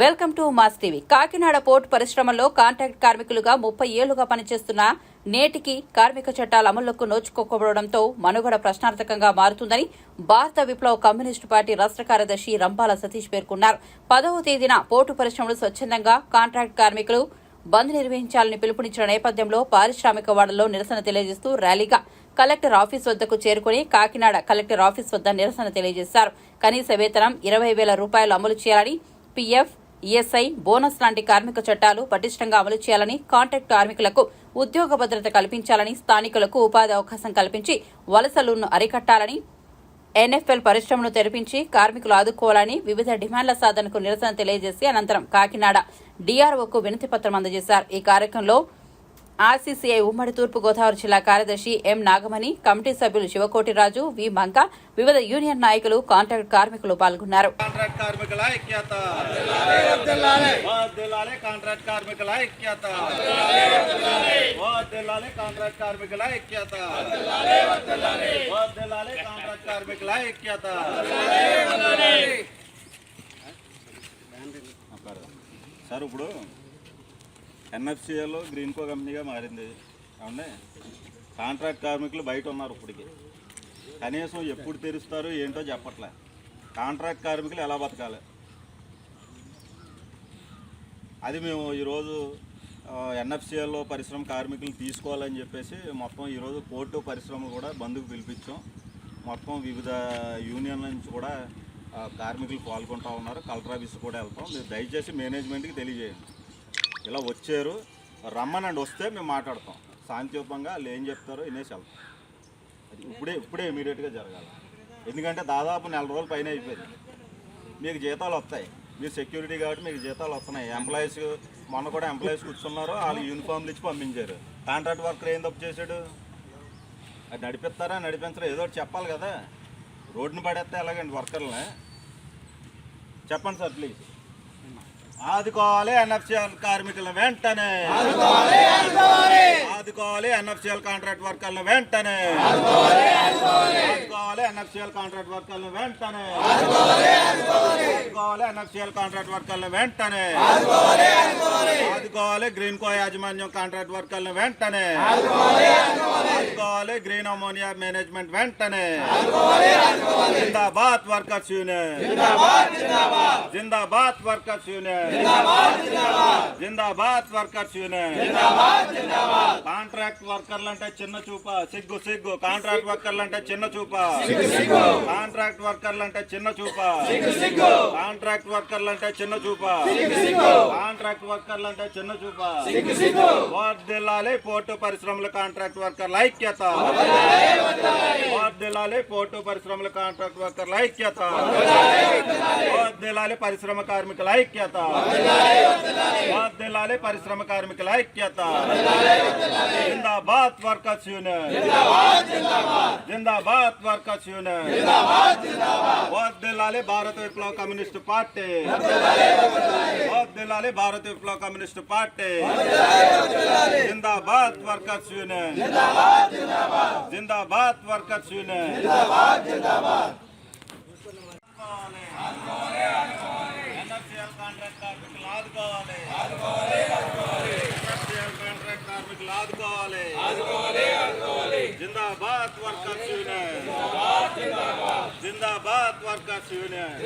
Welcome to mass TV. Kakinada port పరిశ్రమలో contract కార్మికులుగా ముప్పై ఏళ్ళుగా పనిచేస్తున్న నేటికి కార్మిక చట్టాల అమలుకు నోచుకోకపోవడంతో మనుగడ ప్రశ్నార్థకంగా మారుతుందని భారత విప్లవ కమ్యూనిస్టు పార్టీ రాష్ట్ర కార్యదర్శి రంపాల సతీష్ పేర్కొన్నారు. పదవ తేదీన పోర్టు పరిశ్రమలు స్వచ్ఛందంగా కాంట్రాక్ట్ కార్మికులు బంద్ నిర్వహించాలని పిలుపునిచ్చిన నేపథ్యంలో పారిశ్రామిక వాడల్లో నిరసన తెలియజేస్తూ ర్యాలీగా కలెక్టర్ ఆఫీస్ వద్దకు చేరుకుని కాకినాడ కలెక్టర్ ఆఫీస్ వద్ద నిరసన తెలియజేశారు. కనీస వేతనం ఇరవై వేల రూపాయలు అమలు చేయాలని పీఎఫ్ ఈఎస్ఐ బోనస్ లాంటి కార్మిక చట్టాలు పటిష్టంగా అమలు చేయాలని కాంట్రాక్ట్ కార్మికులకు ఉద్యోగ భద్రత కల్పించాలని స్థానికులకు ఉపాధి అవకాశం కల్పించి వలసలను అరికట్టాలని ఎన్ఎఫ్ఎల్ పరిశ్రమను తెరిపించి కార్మికులు ఆదుకోవాలని వివిధ డిమాండ్ల సాధనకు నిరసన తెలియజేసి అనంతరం కాకినాడ డీఆర్ఓకు వినతిపత్రం అందజేశారు. ఈ కార్యక్రమంలో ఆర్సీసీఐ ఉమ్మడి తూర్పు గోదావరి జిల్లా కార్యదర్శి ఎం నాగమణి కమిటీ సభ్యులు శివకోటిరాజు వి మంక వివిధ యూనియన్ నాయకులు కాంట్రాక్ట్ కార్మికులు పాల్గొన్నారు. కాంట్రాక్ట్ కార్మికుల ఐక్యత. వర్ధిల్లాలి కాంట్రాక్ట్ కార్మికుల ఐక్యత. వర్ధిల్లాలి కాంట్రాక్ట్ కార్మికుల ఐక్యత. వర్ధిల్లాలి కాంట్రాక్ట్ కార్మికుల ఐక్యత. సార్ ఇప్పుడు ఎన్ఎఫ్సిఎల్ గ్రీన్ కో కంపెనీగా మారింది. అవునే కాంట్రాక్ట్ కార్మికులు బయట ఉన్నారు ఇప్పటికి. కనీసం ఎప్పుడు తెరుస్తారు ఏంటో చెప్పట్లే. కాంట్రాక్ట్ కార్మికులు ఎలా బతకాలి? అది మేము ఈరోజు ఎన్ఎఫ్సిఎల్లో పరిశ్రమ కార్మికులు తీసుకోవాలని చెప్పేసి మొత్తం ఈరోజు పోర్టు పరిశ్రమలు కూడా బంధుకు పిలిపించాం. మొత్తం వివిధ యూనియన్ల నుంచి కూడా కార్మికులు పాల్గొంటూ ఉన్నారు. కలెక్టర్ ఆఫీస్ కూడా వెళ్తాం. మీరు దయచేసి మేనేజ్మెంట్కి తెలియజేయండి. ఇలా వచ్చారు. రమ్మనండి వస్తే మేము మాట్లాడతాం. శాంతియుతంగా వాళ్ళు ఏం చెప్తారో వినేసి వెళ్తాం. అది ఇప్పుడే ఇప్పుడే ఇమీడియట్గా జరగాలి. ఎందుకంటే దాదాపు నెల రోజుల పైన అయిపోయింది. మీకు జీతాలు వస్తాయి. మీరు సెక్యూరిటీ కాబట్టి మీకు జీతాలు వస్తున్నాయి. ఎంప్లాయీస్ మొన్న కూడా ఎంప్లాయీస్ కూర్చున్నారు. వాళ్ళు యూనిఫామ్లు ఇచ్చి పంపించారు. కాంట్రాక్ట్ వర్కర్ ఏం తప్పు చేశాడు? అది నడిపిస్తారా నడిపించరా? ఏదో ఒకటి చెప్పాలి కదా. రోడ్డుని పడేస్తే ఎలాగండి వర్కర్లని చెప్పండి సార్ ప్లీజ్ ఆదుకోవాలి ఎన్ఎఫ్సి కార్మికులను వెంటనే. ఆదుకోవాలి. ఎన్ఎఫ్సిఎల్ కాంట్రాక్ట్ వర్కర్లను వెంటనే. ఆదుకోవాలి ఎన్ఎఫ్సిఎల్ కాంట్రాక్ట్ వర్కర్లను వెంటనే. ఆదుకోవాలి ఎన్ఎఫ్సిఎల్ కాంట్రాక్ట్ వర్కర్లను వెంటనే. ఆదుకోవాలి గ్రీన్ కో యాజమాన్యం కాంట్రాక్ట్ వర్కర్లను వెంటనే. ఆదుకోవాలి గ్రీన్ అమోనియా మేనేజ్మెంట్ వెంటనే. జిందాబాద్ వర్కర్స్ యూనియన్. జిందాబాద్ వర్కర్స్ యూనియన్. జిందాబాద్ వర్కర్స్ యూనియన్. కాంట్రాక్ట్ వర్కర్లు అంటే చిన్న చూప. సిగ్గు సిగ్గు. కాంట్రాక్ట్ వర్కర్లు అంటే చిన్న చూప. కాంట్రాక్ట్ వర్కర్లు అంటే చిన్న చూప. కాంట్రాక్ట్ వర్కర్లు అంటే చిన్న చూప. కాంట్రాక్ట్ వర్కర్లు అంటే చిన్న చూప. వర్దిల్లాలి పోర్టు పరిశ్రమల కాంట్రాక్ట్ వర్కర్ల ఐక్యత. వర్దిల్లాలి పోర్టు పరిశ్రమల కాంట్రాక్ట్ వర్కర్ల ఐక్యత. వర్దిల్లాలి పరిశ్రమ కార్మికుల ఐక్యత. వర్దిల్లాలి పరిశ్రమ కార్మికుల ఐక్యత. జిందాబాద్ వర్కర్స్ యూనియన్ జిందాబాద్ వర్కర్స్ యూనియన్ వర్దిల్లాలి భారత విప్లవ కమ్యూనిస్ట్ పార్టీ వర్దిల్లాలి భారత విప్లవ కమ్యూనిస్ట్ పార్టీ జిందాబాద్ వర్కర్స్ యూనియన్ జిందాబాద్ వర్కర్స్ యూనియన్ ఎన్ఎఫ్సిఎల్ కాంట్రాక్ట్ కార్మికులు ఆదుకోవాలి ఎన్ఎఫ్సిఎల్ కాంట్రాక్ట్ కార్మికులు ఆదుకోవాలి జిందాబాద్ వర్కర్స్ యూనియన్ జిందాబాద్ వర్కర్స్ యూనియన్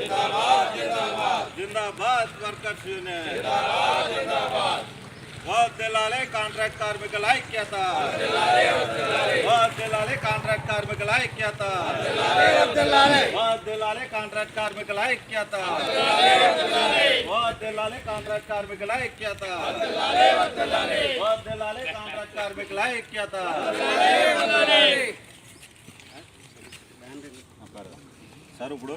జిందాబాద్ వర్కర్స్ యూనియన్ వర్ధిల్లాలి కాంట్రాక్ట్ కార్మికుల ఐక్యత వర్ధిల్లాలి కాంట్రాక్ట్ కార్మికుల ఐక్యత వర్ధిల్లాలి కాంట్రాక్ట్ కార్మికుల ఐక్యత వర్ధిల్లాలి కాంట్రాక్ట్ కార్మికుల ఐక్యత వర్ధిల్లాలి కాంట్రాక్ట్ కార్మికుల ఐక్యత సార్ ఇప్పుడు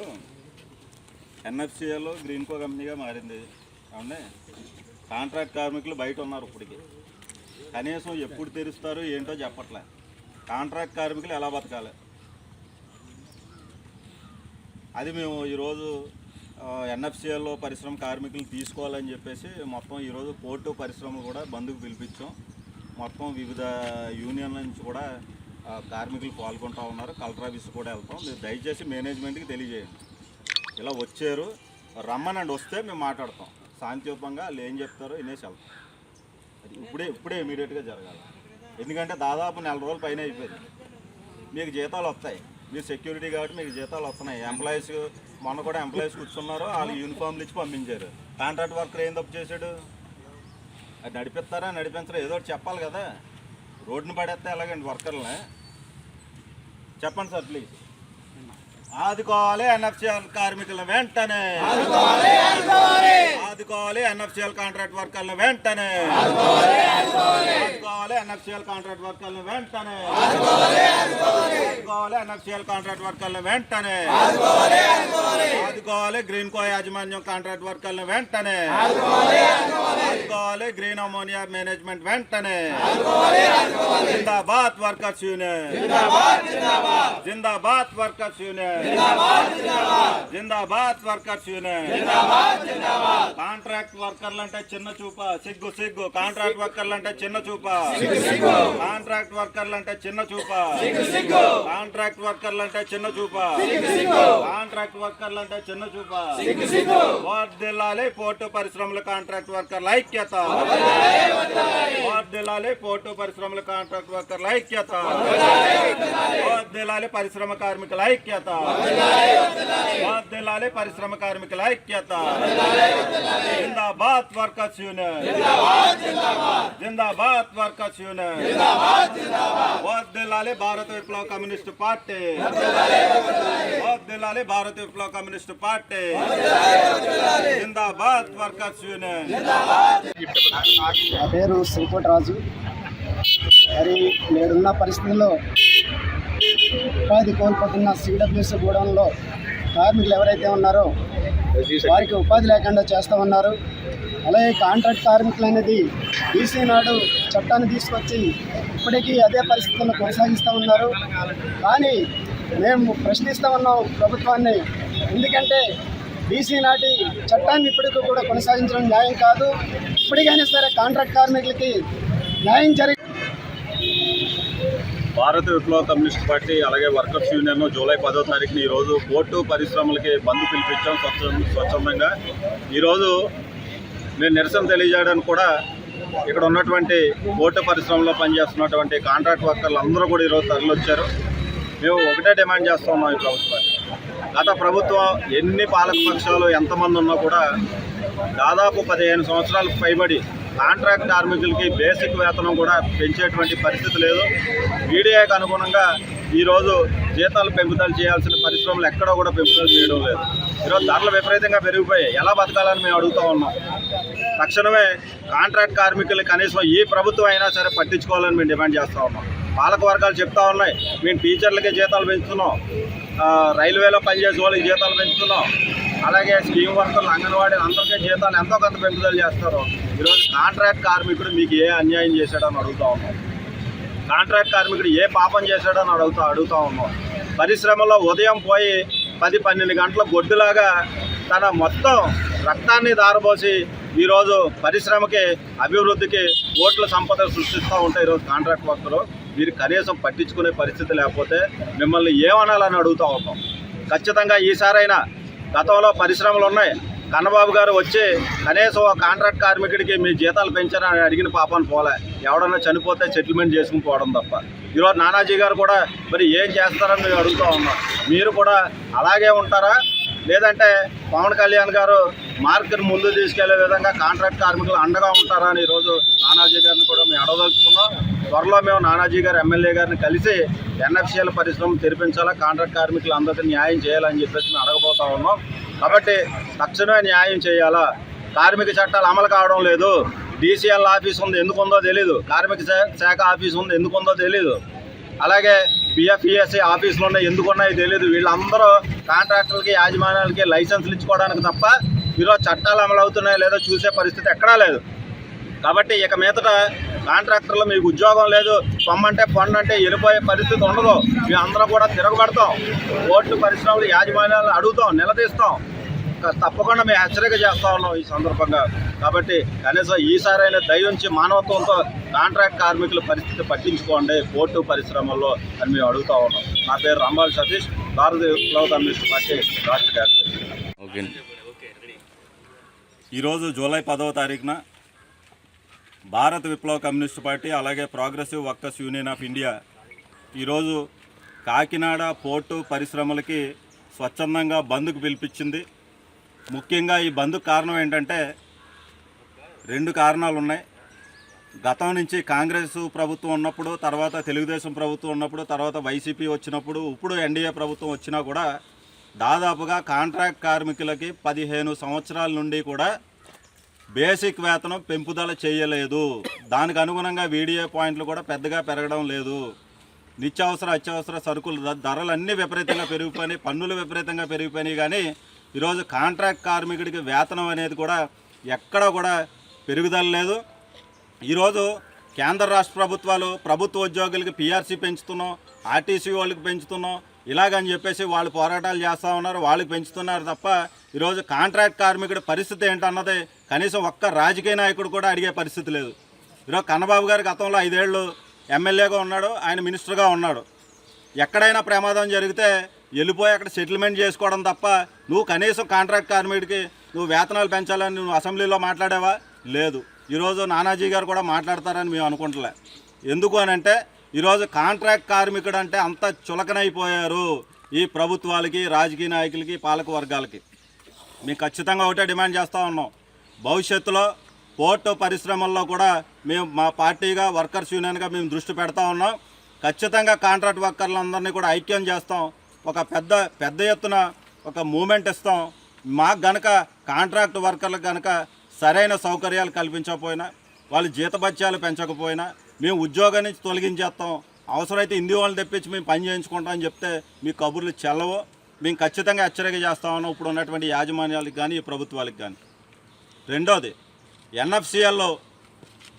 ఎన్ఎఫ్సిఎల్ గ్రీన్ కో కంపెనీగా మారింది. అవునే కాంట్రాక్ట్ కార్మికులు బయట ఉన్నారు ఇప్పటికి. కనీసం ఎప్పుడు తెరుస్తారు ఏంటో చెప్పట్లే. కాంట్రాక్ట్ కార్మికులు ఎలా బతకాలి? అది మేము ఈరోజు ఎన్ఎఫ్సిఎల్లో పరిశ్రమ కార్మికులు తీసుకోవాలని చెప్పేసి మొత్తం ఈరోజు పోర్టు పరిశ్రమలు కూడా బంధుకు పిలిపించాం. మొత్తం వివిధ యూనియన్ల నుంచి కూడా కార్మికులు పాల్గొంటూ ఉన్నారు. కలెక్టర్ ఆఫీస్ కూడా వెళ్తాం. మీరు దయచేసి మేనేజ్మెంట్కి తెలియజేయండి. ఇలా వచ్చారు. రమ్మనండి వస్తే మేము మాట్లాడతాం. శాంతియుతంగా వాళ్ళు ఏం చెప్తారో వినేసి వెళ్తాం. అది ఇప్పుడే ఇప్పుడే ఇమీడియట్గా జరగాలి. ఎందుకంటే దాదాపు నెల రోజుల పైన అయిపోయింది. మీకు జీతాలు వస్తాయి. మీరు సెక్యూరిటీ కాబట్టి మీకు జీతాలు వస్తున్నాయి. ఎంప్లాయీస్ మొన్న కూడా ఎంప్లాయీస్ కూర్చున్నారు. వాళ్ళు యూనిఫామ్లు ఇచ్చి పంపించారు. కాంట్రాక్ట్ వర్కర్ ఏం తప్పు చేశాడు? అది నడిపిస్తారా నడిపించరా? ఏదో ఒకటి చెప్పాలి కదా. రోడ్డుని పడేస్తే ఎలాగండి వర్కర్లని? చెప్పండి సార్ ప్లీజ్ ఆదుకోవాలి ఎన్ఎఫ్సి కార్మికులు వెంటనే. ఆదుకోవాలి ఎన్ఎఫ్సిఎల్ కాంట్రాక్ట్ వర్కర్ల వెంటనే. ఆదుకోవాలి ఎన్ఎఫ్సిఎల్ కాంట్రాక్ట్ వర్కర్ల వెంటనే. ఆదుకోవాలి ఎన్ఎఫ్సిఎల్ కాంట్రాక్ట్ వర్కర్ల వెంటనే. ఆదుకోవాలి గ్రీన్ కో యాజమాన్యం కాంట్రాక్ట్ వర్కర్ల వెంటనే. ఆదుకోవాలి గ్రీన్ అమోనియా మేనేజ్మెంట్ వెంటనే. జిందాబాద్ వర్కర్స్ యూనియన్. జిందాబాద్ వర్కర్స్ యూనియన్. జిందాబాద్ వర్కర్స్ యూనియన్. కాంట్రాక్ట్ వర్కర్లు అంటే చిన్న చూప. సిగ్గు సిగ్గు. కాంట్రాక్ట్ వర్కర్లు అంటే చిన్న చూప. కాంట్రాక్ట్ వర్కర్లు అంటే చిన్న చూప. కాంట్రాక్ట్ వర్కర్లు అంటే చిన్న చూప. కాంట్రాక్ట్ వర్కర్లు అంటే చిన్న చూప. వర్దిల్లాలి పోర్టు పరిశ్రమల కాంట్రాక్ట్ వర్కర్ల ఐక్యత. వర్దిల్లాలి పోర్టు పరిశ్రమల కాంట్రాక్ట్ వర్కర్ల ఐక్యత. వర్దిల్లాలి పరిశ్రమ కార్మికుల ఐక్యత. వర్దిల్లాలి పరిశ్రమ కార్మికుల ఐక్యత. జిందాబాద్ వర్కర్స్ యూనియన్ జిందాబాద్ వర్కర్స్ యూనియన్ వర్దిల్లాలి భారత విప్లవ కమ్యూనిస్ట్ పార్టీ. వర్దిల్లాలి భారత విప్లవ కమ్యూనిస్ట్ పార్టీ. జిందాబాద్ వర్కర్స్ యూనియన్ నా పేరు శ్రీకోటరాజు. మరి నేడున్న పరిస్థితుల్లో ఉపాధి కోల్పోతున్న సిడబ్ల్యూసీ గూడెంలో కార్మికులు ఎవరైతే ఉన్నారో వారికి ఉపాధి లేకుండా చేస్తూ ఉన్నారు అలాగే కాంట్రాక్ట్ కార్మికులు అనేది బీసీ నాడు చట్టాన్ని తీసుకొచ్చి ఇప్పటికీ అదే పరిస్థితులను కొనసాగిస్తూ ఉన్నారు కానీ మేము ప్రశ్నిస్తూ ఉన్నాం ప్రభుత్వాన్ని. ఎందుకంటే బీసీ నాటి చట్టాన్ని ఇప్పటికీ కూడా కొనసాగించడం న్యాయం కాదు. ఇప్పటికైనా సరే కాంట్రాక్ట్ కార్మికులకి న్యాయం జరిగి భారత విప్లవ కమ్యూనిస్ట్ పార్టీ అలాగే వర్కర్స్ యూనియన్ జూలై పదో తారీఖున ఈరోజు పోర్టు పరిశ్రమలకి బంద్ పిలిపించాం స్వచ్ఛ స్వచ్ఛందంగా. ఈరోజు నేను నిరసన తెలియజేయడానికి కూడా ఇక్కడ ఉన్నటువంటి పోర్టు పరిశ్రమలో పనిచేస్తున్నటువంటి కాంట్రాక్ట్ వర్కర్లు అందరూ కూడా ఈరోజు తరలివచ్చారు. మేము ఒకటే డిమాండ్ చేస్తూ ఉన్నాం ఈ ప్రభుత్వాన్ని గత ప్రభుత్వం ఎన్ని పాలక పక్షాలు ఎంతమంది ఉన్నా కూడా దాదాపు పదిహేను సంవత్సరాలకు పైబడి కాంట్రాక్ట్ కార్మికులకి బేసిక్ వేతనం కూడా పెంచేటువంటి పరిస్థితి లేదు. మీడియాకు అనుగుణంగా ఈరోజు జీతాలు పెంపుదలు చేయాల్సిన పరిశ్రమలు ఎక్కడా కూడా పెంపుదలు చేయడం లేదు. ఈరోజు ధరలు విపరీతంగా పెరిగిపోయాయి. ఎలా బతకాలని మేము అడుగుతూ ఉన్నాం. తక్షణమే కాంట్రాక్ట్ కార్మికులు కనీసం ఏ ప్రభుత్వం అయినా సరే పట్టించుకోవాలని మేము డిమాండ్ చేస్తూ ఉన్నాం. పాలక వర్గాలు చెప్తా ఉన్నాయి. మేము టీచర్లకి జీతాలు పెంచుతున్నాం. రైల్వేలో పనిచేసే వాళ్ళకి జీతాలు పెంచుతున్నాం. అలాగే స్కీమ్ వర్కర్లు అంగన్వాడీలు అందరికీ జీతాలు ఎంతో కొంత పెంపుదలు చేస్తారు. ఈరోజు కాంట్రాక్ట్ కార్మికుడు మీకు ఏ అన్యాయం చేశాడని అడుగుతా ఉన్నాం. కాంట్రాక్ట్ కార్మికుడు ఏ పాపం చేశాడని అడుగుతా అడుగుతా ఉన్నాం. పరిశ్రమలో ఉదయం పోయి పది పన్నెండు గంటల గొడ్డులాగా తన మొత్తం రక్తాన్ని దారబోసి ఈరోజు పరిశ్రమకి అభివృద్ధికి ఓట్ల సంపద సృష్టిస్తూ ఉంటాయి ఈరోజు కాంట్రాక్ట్ వర్కర్లు మీరు కనీసం పట్టించుకునే పరిస్థితి లేకపోతే మిమ్మల్ని ఏమనాలని అడుగుతూ ఉంటాం ఖచ్చితంగా ఈసారైనా గతంలో పరిశ్రమలు ఉన్నాయి. కన్నబాబు గారు వచ్చి కనీసం ఒక కాంట్రాక్ట్ కార్మికుడికి మీ జీతాలు పెంచారని అడిగిన పాపాన్ని పోలే. ఎవడన్నా చనిపోతే సెటిల్మెంట్ చేసుకుని పోవడం తప్ప. ఈరోజు నానాజీ గారు కూడా మరి ఏం చేస్తారని మేము అడుగుతూ ఉన్నాం. మీరు కూడా అలాగే ఉంటారా? లేదంటే పవన్ కళ్యాణ్ గారు మార్కెట్ ముందు తీసుకెళ్ళే విధంగా కాంట్రాక్ట్ కార్మికులు అండగా ఉంటారా అని ఈరోజు నానాజీ గారిని కూడా మేము అడగదలుచుకున్నాం. త్వరలో మేము నానాజీ గారు ఎమ్మెల్యే గారిని కలిసి ఎన్ఎఫ్సిఎల్ పరిశ్రమ తెరిపించాలా కాంట్రాక్ట్ కార్మికులు అందరికీ న్యాయం చేయాలని చెప్పేసి మేము అడగబోతా ఉన్నాం. కాబట్టి తక్షణమే న్యాయం చేయాలా? కార్మిక చట్టాలు అమలు కావడం లేదు. డీసీఎల్ ఆఫీస్ ఉంది ఎందుకు ఉందో తెలియదు కార్మిక శాఖ ఆఫీస్ ఉంది ఎందుకు ఉందో తెలియదు అలాగే పిఎఫ్ఈఎస్ఐ ఆఫీసులు ఉన్నాయి ఎందుకు ఉన్నాయో తెలియదు వీళ్ళందరూ కాంట్రాక్టర్లకి యాజమాన్యాలకి లైసెన్సులు ఇచ్చుకోవడానికి తప్ప ఈరోజు చట్టాలు అమలు అవుతున్నాయో లేదో చూసే పరిస్థితి ఎక్కడా లేదు. కాబట్టి ఇక మీదట కాంట్రాక్టర్లు మీకు ఉద్యోగం లేదు పొమ్మంటే పొండంటే వెళ్ళిపోయే పరిస్థితి ఉండదు. మేము అందరం కూడా తిరగబడతాం. ఓట్లు పరిశ్రమలు యాజమాన్యాలను అడుగుతాం నిలదీస్తాం. తప్పకుండా మేము హెచ్చరిక చేస్తా ఉన్నాం ఈ సందర్భంగా. కాబట్టి కనీసం ఈసారైనా దయ ఉంచి మానవత్వంతో కాంట్రాక్ట్ కార్మికుల పరిస్థితి పట్టించుకోండి పోర్టు పరిశ్రమల్లో అని మేము అడుగుతా ఉన్నాం. నా పేరు రంబాల్ సతీష్ భారతీయ విప్లవ కమ్యూనిస్ట్ పార్టీ రాష్ట్ర కార్యదర్శి. ఓకే. ఈరోజు జూలై పదవ తారీఖున భారత విప్లవ కమ్యూనిస్ట్ పార్టీ అలాగే progressive workers union of India ఈరోజు కాకినాడ పోర్టు పరిశ్రమలకి స్వచ్ఛందంగా బంద్కు పిలిపించింది. ముఖ్యంగా ఈ బంద్కు కారణం ఏంటంటే రెండు కారణాలు ఉన్నాయి. గతం నుంచి కాంగ్రెస్ ప్రభుత్వం ఉన్నప్పుడు తర్వాత తెలుగుదేశం ప్రభుత్వం ఉన్నప్పుడు తర్వాత వైసీపీ వచ్చినప్పుడు ఇప్పుడు ఎన్డీఏ ప్రభుత్వం వచ్చినా కూడా దాదాపుగా కాంట్రాక్ట్ కార్మికులకి పదిహేను సంవత్సరాల నుండి కూడా బేసిక్ వేతనం పెంపుదల చేయలేదు. దానికి అనుగుణంగా వీడియో పాయింట్లు కూడా పెద్దగా పెరగడం లేదు. నిత్యావసర అత్యవసర సరుకులు ధరలు ధరలన్నీ విపరీతంగా పెరిగిపోయినాయి పన్నులు విపరీతంగా పెరిగిపోయినాయి. కానీ ఈరోజు కాంట్రాక్ట్ కార్మికుడికి వేతనం అనేది కూడా ఎక్కడ కూడా పెరుగుదల లేదు. ఈరోజు కేంద్ర రాష్ట్ర ప్రభుత్వాలు ప్రభుత్వ ఉద్యోగులకి పీఆర్సీ పెంచుతున్నాం ఆర్టీసీ వాళ్ళకి పెంచుతున్నాం. ఇలాగని చెప్పేసి వాళ్ళు పోరాటాలు చేస్తూ ఉన్నారు వాళ్ళకి పెంచుతున్నారు తప్ప ఈరోజు కాంట్రాక్ట్ కార్మికుడి పరిస్థితి ఏంటన్నది కనీసం ఒక్క రాజకీయ నాయకుడు కూడా అడిగే పరిస్థితి లేదు. ఈరోజు కన్నబాబు గారు గతంలో ఐదేళ్ళు ఎమ్మెల్యేగా ఉన్నాడు ఆయన మినిస్టర్గా ఉన్నాడు. ఎక్కడైనా ప్రమాదం జరిగితే వెళ్ళిపోయి అక్కడ సెటిల్మెంట్ చేసుకోవడం తప్ప నువ్వు కనీసం కాంట్రాక్ట్ కార్మికుడికి నువ్వు వేతనాలు పెంచాలని నువ్వు అసెంబ్లీలో మాట్లాడావా? లేదు. ఈరోజు నానాజీ గారు కూడా మాట్లాడతారని మేము అనుకుంటలే. ఎందుకు అని అంటే ఈరోజు కాంట్రాక్ట్ కార్మికుడు అంటే అంత చులకనైపోయారు ఈ ప్రభుత్వాలకి రాజకీయ నాయకులకి పాలక వర్గాలకి మేము ఖచ్చితంగా ఒకటే డిమాండ్ చేస్తూ ఉన్నాం. భవిష్యత్తులో పోర్టు పరిశ్రమల్లో కూడా మేము మా పార్టీగా వర్కర్స్ యూనియన్గా మేము దృష్టి పెడతా ఉన్నాం. ఖచ్చితంగా కాంట్రాక్ట్ వర్కర్లందరినీ కూడా ఐక్యం చేస్తాం. ఒక పెద్ద పెద్ద ఎత్తున ఒక మూమెంట్ ఇస్తాం. మాకు గనక కాంట్రాక్ట్ వర్కర్లకు గనక సరైన సౌకర్యాలు కల్పించకపోయినా వాళ్ళు జీతభత్యాలు పెంచకపోయినా మేము ఉద్యోగం నుంచి తొలగించేస్తాం. అవసరమైతే హిందీ వాళ్ళని తెప్పించి మేము పని చేయించుకుంటాం అని చెప్తే మీ కబుర్లు చెల్లవు. మేము ఖచ్చితంగా హెచ్చరిక చేస్తా ఉన్నాం. ఇప్పుడు ఉన్నటువంటి యాజమాన్యాలకు కానీ ఈ ప్రభుత్వాలకు కానీ రెండోది ఎన్ఎఫ్సిఎల్లో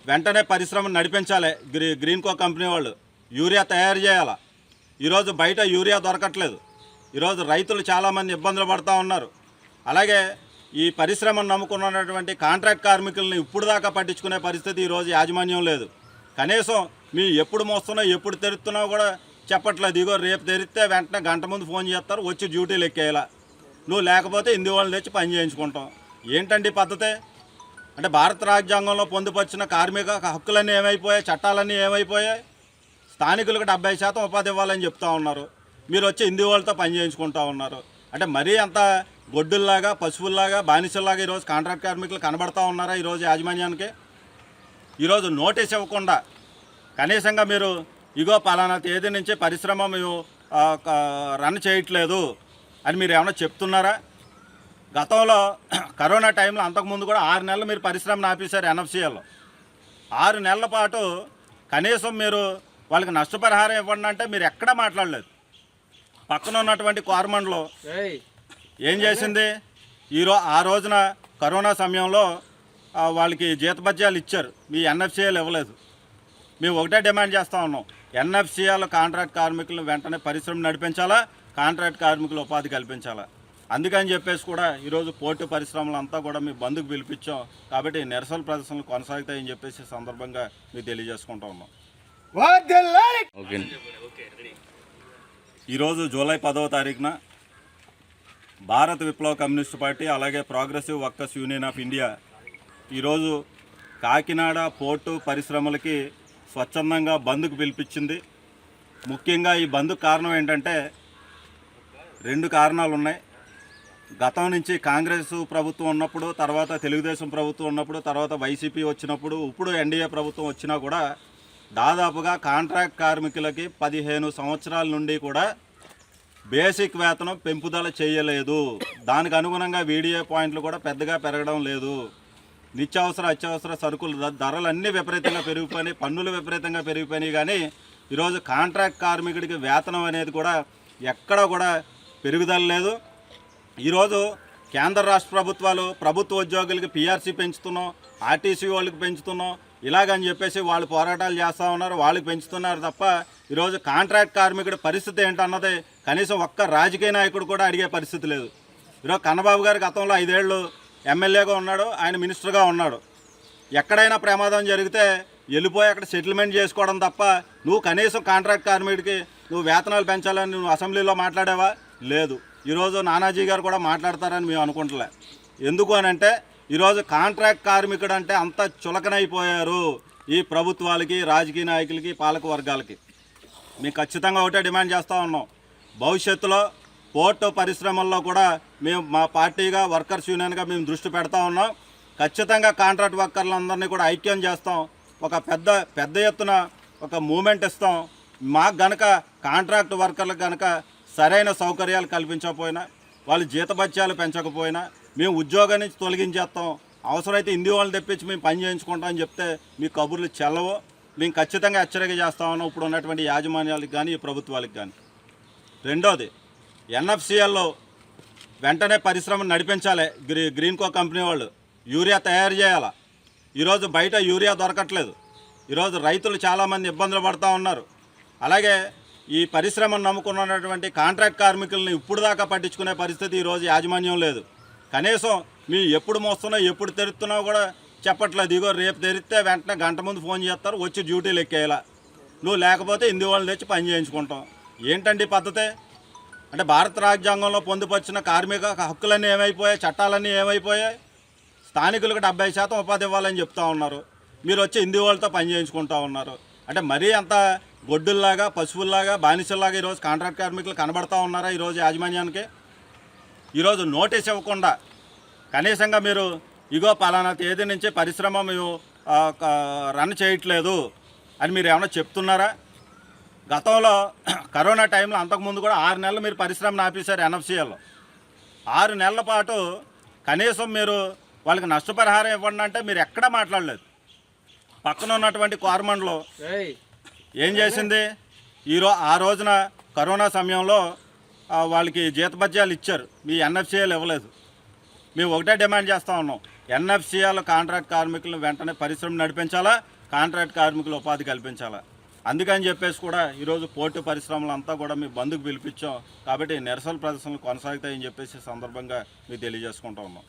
వెంటనే పరిశ్రమను నడిపించాలి. గ్రీ గ్రీన్ కో కంపెనీ వాళ్ళు. యూరియా తయారు చేయాలి? ఈరోజు బయట యూరియా దొరకట్లేదు. ఈరోజు రైతులు చాలామంది ఇబ్బందులు పడుతూ ఉన్నారు. అలాగే ఈ పరిశ్రమను నమ్ముకున్నటువంటి కాంట్రాక్ట్ కార్మికుల్ని ఇప్పుడు దాకా పట్టించుకునే పరిస్థితి ఈరోజు యాజమాన్యం లేదు. కనీసం మీ ఎప్పుడు మోస్తున్నావు ఎప్పుడు తెరుతున్నావు కూడా చెప్పట్లేదు. ఇగో రేపు తెరిస్తే వెంటనే గంట ముందు ఫోన్ చేస్తారు వచ్చి డ్యూటీలు ఎక్కేయాల? నువ్వు లేకపోతే హిందీ వాళ్ళని తెచ్చి పని చేయించుకుంటాం. ఏంటండి పద్ధతే? పద్ధతి అంటే భారత రాజ్యాంగంలో పొందుపరిచిన కార్మిక హక్కులన్నీ ఏమైపోయాయి? చట్టాలన్నీ ఏమైపోయాయి? స్థానికులకు డెబ్బై శాతం ఉపాధి ఇవ్వాలని చెప్తా ఉన్నారు. మీరు వచ్చి హిందీ వాళ్ళతో పని చేయించుకుంటా ఉన్నారు. అంటే మరీ అంత గొడ్డుల్లాగా పశువుల్లాగా బానిసల్లాగా ఈరోజు కాంట్రాక్ట్ కార్మికులు కనబడతా ఉన్నారా ఈరోజు యాజమాన్యానికి? ఈరోజు నోటీస్ ఇవ్వకుండా కనీసంగా మీరు ఇగో పలానా తేదీ నుంచి పరిశ్రమ మేము రన్ చేయట్లేదు అని మీరు ఏమైనా చెప్తున్నారా? గతంలో కరోనా టైంలో అంతకుముందు కూడా ఆరు నెలలు మీరు పరిశ్రమను ఆపేశారు ఎన్ఎఫ్సిఎల్లో. ఆరు నెలల పాటు కనీసం మీరు వాళ్ళకి నష్టపరిహారం ఇవ్వండి అంటే మీరు ఎక్కడా మాట్లాడలేదు. పక్కన ఉన్నటువంటి కోరమండలో ఏం చేసింది? ఈరో ఆ రోజున కరోనా సమయంలో వాళ్ళకి జీతభత్యాలు ఇచ్చారు. మీ ఎన్ఎఫ్సిఎల్ ఇవ్వలేదు. మేము ఒకటే డిమాండ్ చేస్తూ ఉన్నాం. ఎన్ఎఫ్సిఎల్ కాంట్రాక్ట్ కార్మికులను వెంటనే పరిశ్రమ నడిపించాలా? కాంట్రాక్ట్ కార్మికులు ఉపాధి కల్పించాలా? అందుకని చెప్పేసి కూడా ఈరోజు పోర్టు పరిశ్రమలంతా కూడా మీ బంధుకు పిలిపించాం. కాబట్టి నిరసన ప్రదర్శనలు కొనసాగుతాయని చెప్పేసి సందర్భంగా మీకు తెలియజేసుకుంటా ఉన్నాం. ఈరోజు జూలై పదవ తారీఖున భారత విప్లవ కమ్యూనిస్ట్ పార్టీ అలాగే progressive workers union of India ఈరోజు కాకినాడ పోర్టు పరిశ్రమలకి స్వచ్ఛందంగా బంద్కు పిలిపించింది. ముఖ్యంగా ఈ బంద్కు కారణం ఏంటంటే రెండు కారణాలు ఉన్నాయి గతం నుంచి కాంగ్రెస్ ప్రభుత్వం ఉన్నప్పుడు తర్వాత తెలుగుదేశం ప్రభుత్వం ఉన్నప్పుడు తర్వాత వైసీపీ వచ్చినప్పుడు ఇప్పుడు ఎన్డీఏ ప్రభుత్వం వచ్చినా కూడా దాదాపుగా కాంట్రాక్ట్ కార్మికులకి పదిహేను సంవత్సరాల నుండి కూడా బేసిక్ వేతనం పెంపుదల చేయలేదు. దానికి అనుగుణంగా వీడియో పాయింట్లు కూడా పెద్దగా పెరగడం లేదు. నిత్యావసర అత్యవసర సరుకులు ధరలన్నీ విపరీతంగా పెరిగిపోయినాయి పన్నులు విపరీతంగా పెరిగిపోయినాయి. కానీ ఈరోజు కాంట్రాక్ట్ కార్మికుడికి వేతనం అనేది కూడా ఎక్కడ కూడా పెరుగుదల లేదు. ఈరోజు కేంద్ర రాష్ట్ర ప్రభుత్వాలు ప్రభుత్వ ఉద్యోగులకి పీఆర్సీ పెంచుతున్నాం ఆర్టీసీ వాళ్ళకి పెంచుతున్నాం ఇలాగని చెప్పేసి వాళ్ళు పోరాటాలు చేస్తూ ఉన్నారు వాళ్ళకి పెంచుతున్నారు తప్ప ఈరోజు కాంట్రాక్ట్ కార్మికుడి పరిస్థితి ఏంటన్నది కనీసం ఒక్క రాజకీయ నాయకుడు కూడా అడిగే పరిస్థితి లేదు. ఈరోజు కన్నబాబు గారు గతంలో ఐదేళ్ళు ఎమ్మెల్యేగా ఉన్నాడు ఆయన మినిస్టర్గా ఉన్నాడు. ఎక్కడైనా ప్రమాదం జరిగితే వెళ్ళిపోయి అక్కడ సెటిల్మెంట్ చేసుకోవడం తప్ప నువ్వు కనీసం కాంట్రాక్ట్ కార్మికుడికి నువ్వు వేతనాలు పెంచాలని నువ్వు అసెంబ్లీలో మాట్లాడావా? లేదు. ఈరోజు నానాజీ గారు కూడా మాట్లాడతారని మేము అనుకుంటలే. ఎందుకు అని అంటే ఈరోజు కాంట్రాక్ట్ కార్మికుడు అంటే అంత చులకనైపోయారు ఈ ప్రభుత్వాలకి రాజకీయ నాయకులకి పాలక వర్గాలకి మేము ఖచ్చితంగా ఒకటే డిమాండ్ చేస్తూ ఉన్నాం. భవిష్యత్తులో పోర్టు పరిశ్రమల్లో కూడా మేము మా పార్టీగా వర్కర్స్ యూనియన్గా మేము దృష్టి పెడతా ఉన్నాం. ఖచ్చితంగా కాంట్రాక్ట్ వర్కర్లందరినీ కూడా ఐక్యం చేస్తాం. ఒక పెద్ద పెద్ద ఎత్తున ఒక మూమెంట్ ఇస్తాం. మాకు గనక కాంట్రాక్ట్ వర్కర్లకు గనక సరైన సౌకర్యాలు కల్పించకపోయినా వాళ్ళు జీతభత్యాలు పెంచకపోయినా మేము ఉద్యోగం నుంచి తొలగించేస్తాం. అవసరమైతే హిందీ వాళ్ళని తెప్పించి మేము పని చేయించుకుంటాం అని చెప్తే మీ కబుర్లు చెల్లవు. మేము ఖచ్చితంగా హెచ్చరిక చేస్తా ఉన్నాం ఇప్పుడు ఉన్నటువంటి యాజమాన్యాలకు కానీ ఈ ప్రభుత్వాలకు కానీ రెండోది ఎన్ఎఫ్సిఎల్లో వెంటనే పరిశ్రమను నడిపించాలి. గ్రీ గ్రీన్ కో కంపెనీ వాళ్ళు. యూరియా తయారు చేయాలా? ఈరోజు బయట యూరియా దొరకట్లేదు. ఈరోజు రైతులు చాలామంది ఇబ్బందులు పడుతూ ఉన్నారు. అలాగే ఈ పరిశ్రమను నమ్ముకున్నటువంటి కాంట్రాక్ట్ కార్మికుల్ని ఇప్పుడు దాకా పట్టించుకునే పరిస్థితి ఈరోజు యాజమాన్యం లేదు. కనీసం మీ ఎప్పుడు మోస్తున్నా ఎప్పుడు తెరుతున్నావు కూడా చెప్పట్లేదు. ఇగో రేపు తెరిస్తే వెంటనే గంట ముందు ఫోన్ చేస్తారు వచ్చి డ్యూటీలు ఎక్కేలా నువ్వు లేకపోతే హిందీ వాళ్ళని తెచ్చి పని చేయించుకుంటాం. ఏంటండి పద్ధతే పద్ధతి? అంటే భారత రాజ్యాంగంలో పొందుపరిచిన కార్మిక హక్కులన్నీ ఏమైపోయాయి చట్టాలన్నీ ఏమైపోయాయి? స్థానికులకు డెబ్బై శాతం ఉపాధి ఇవ్వాలని చెప్తా ఉన్నారు. మీరు వచ్చి హిందీ వాళ్ళతో పని చేయించుకుంటా ఉన్నారు. అంటే మరీ అంత గొడ్డుల్లాగా పశువుల్లాగా బానిసల్లాగా ఈరోజు కాంట్రాక్ట్ కార్మికులు కనబడతా ఉన్నారా ఈరోజు యాజమాన్యానికి? ఈరోజు నోటీస్ ఇవ్వకుండా కనీసంగా మీరు ఇగో పలానా తేదీ నుంచి పరిశ్రమ మేము రన్ చేయట్లేదు అని మీరు ఏమైనా చెప్తున్నారా? గతంలో కరోనా టైంలో అంతకుముందు కూడా ఆరు నెలలు మీరు పరిశ్రమను ఆపేశారు ఎన్ఎఫ్సిఎల్లో ఆరు నెలల పాటు కనీసం మీరు వాళ్ళకి నష్టపరిహారం ఇవ్వండి అంటే మీరు ఎక్కడా మాట్లాడలేదు. పక్కన ఉన్నటువంటి కోరమండలో ఏం చేసింది? ఈరో ఆ రోజున కరోనా సమయంలో వాళ్ళకి జీతభత్యాలు ఇచ్చారు. మీ ఎన్ఎఫ్సిఎల్ ఇవ్వలేదు. మేము ఒకటే డిమాండ్ చేస్తూ ఉన్నాం. ఎన్ఎఫ్సిఎల్ కాంట్రాక్ట్ కార్మికులను వెంటనే పరిశ్రమ నడిపించాలా? కాంట్రాక్ట్ కార్మికులు ఉపాధి కల్పించాలా? అందుకని చెప్పేసి కూడా ఈరోజు పోర్టు పరిశ్రమలు అంతా కూడా మీ బంధుకు పిలిపించాం. కాబట్టి నిరసన ప్రదర్శనలు కొనసాగుతాయని చెప్పేసి సందర్భంగా మీకు తెలియజేసుకుంటా ఉన్నాం.